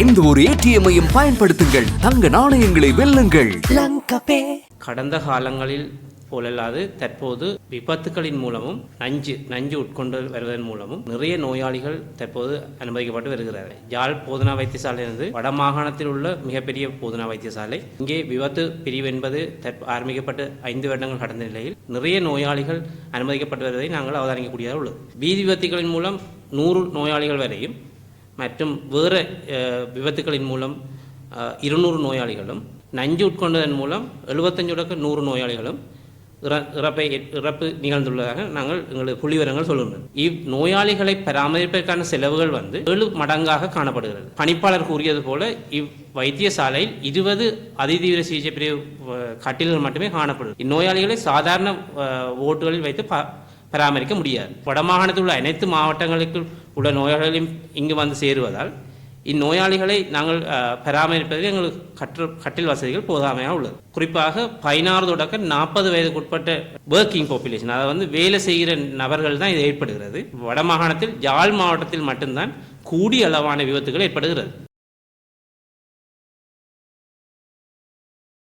எந்த ஒரு ஏடிஎம்மையும் பயன்படுத்துங்கள். தங்க நாணயங்களை வெல்லுங்கள். கடந்த காலங்களில் போலல்லாது தற்போது விபத்துகளின் மூலமும் நஞ்சு நஞ்சு உட்கொண்டு வருவதன் மூலமும் நிறைய நோயாளிகள் தற்போது அனுமதிக்கப்பட்டு வருகிறார்கள். யாழ் போதனா வைத்தியசாலையிலிருந்து வடமாகாணத்தில் உள்ள மிகப்பெரிய போதனா வைத்தியசாலை. இங்கே விபத்து பிரிவு என்பது ஆரம்பிக்கப்பட்டு ஐந்து வருடங்கள் கடந்த நிலையில் நிறைய நோயாளிகள் அனுமதிக்கப்பட்டு வருவதை நாங்கள் அவதானிக்கக்கூடியதாக உள்ளது. வீதி விபத்துகளின் மூலம் நூறு நோயாளிகள் வரையும் மற்றும் வேறு விபத்துக்களின் மூலம் இருநூறு நோயாளிகளும் நஞ்சு உட்கொண்டதன் மூலம் எழுபத்தஞ்சு தொடக்க நூறு நோயாளிகளும் இற- இறப்பை இறப்பு நிகழ்ந்துள்ளதாக நாங்கள் எங்களது புள்ளிவரங்கள் சொல்லுங்கள் இவ் நோயாளிகளை பராமரிப்பதற்கான செலவுகள் வந்து ஏழு மடங்காக காணப்படுகிறது. பணிப்பாளர் கூறியது போல இவ் வைத்தியசாலையில் இருபது அதிதீவிர சிகிச்சை பிரிவு கட்டில்கள் மட்டுமே காணப்படும் இந்நோயாளிகளை சாதாரண ஓட்டுகளில் வைத்து ப பராமரிக்க முடியாது. வடமாகாணத்தில் உள்ள அனைத்து மாவட்டங்களுக்கு உள்ள நோயாளிகளையும் இங்கு வந்து சேருவதால் இந்நோயாளிகளை நாங்கள் பராமரிப்பதில் எங்களுக்கு கற்று கட்டில் வசதிகள் போதாமையாக உள்ளது. குறிப்பாக பதினாறு தொடக்க நாற்பது வயதுக்குட்பட்ட ஒர்க்கிங் பாப்புலேஷன் அதாவது வந்து வேலை செய்கிற நபர்கள் தான் இது ஏற்படுகிறது. வடமாகாணத்தில் யாழ் மாவட்டத்தில் மட்டும்தான் கூடிய அளவான விபத்துகள் ஏற்படுகிறது.